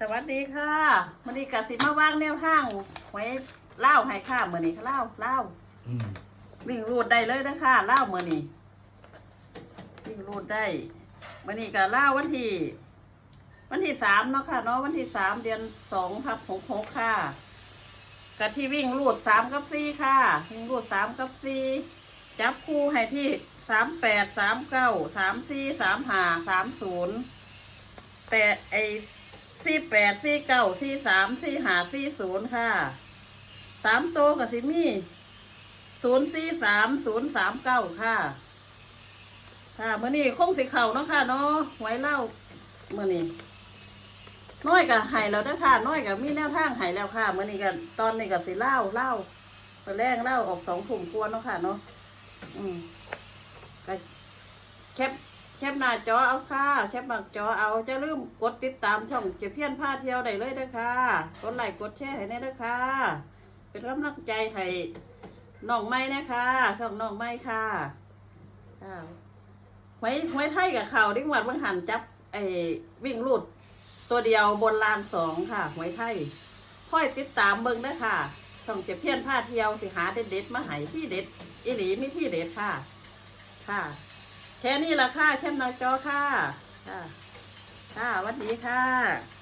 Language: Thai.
สวัสดีค่ะมันนี้กสิมาว่างแนวทางไว้เล่าให้ค่ะมือนี้เล่าเล่าอืมวิ่งรูดได้เลยนะค่ะเล่ามือนี้วิ่งรูดได้มือนี้ก็เล่าวันที่วันที่สามเนาะค่ะเนาะวันที่สามเดือนสองทับหกหกค่ะกะที่วิ่งรูดสามกับสี่ค่ะ วิ่งรูดสามกับสี่จับคู่ให้ที่สามแปดสามเก้าสามสี่สามห้าสามศูนย์ ปดไอสี่แปดสี่เก้าสี่สามสี่หาสี่ศูนย์ค่ะสามโตกับสิมีศูนย์สี่สามศูนย์สามเก้าค่ะ ค่ะเมื่อนี้คงสิเข่าเนาะค่ะเนาะไว้เล่าเมื่อนี้น้อยกับไห้แล้วเด้อค่ะน้อยกับมีแนวทางไห้แล้วค่ะเมื่อนี้กันตอนนี้กับสิเล่าเล่าตอนแรกเล่าออกสองถุงควรเนาะค่ะเนาะอืมก็แคป แคปหน้าจอเอาค่ะ แคปหน้าจอเอาจะลืมกดติดตามช่องเจเพียนพาเที่ยวได้เลยเด้อค่ะกดไลค์กดแชร์ให้แน่เด้ค่ะ เป็นกำลังใจให้น้องไม้นะคะช่องน้องไม้ค่ะค่ะหวยหวยไทยกับเขาดิ้งหวัดเบิ่งหันจับไอ้วิ่งรูด ตัวเดียวบนลานสองค่ะหวยไทยค่อยติดตามเบิ่งได้ค่ะช่องเจ็บเพี้ยนผ้าเที่ยวสิหาเด็ดๆมาให้ที่เด็ดอีหลีไมีที่เด็ดค่ะ ค่ะ แค่นี้ละค่ะแค่นาจอค่ะ ค่ะ ค่ะสวัสดีค่ะ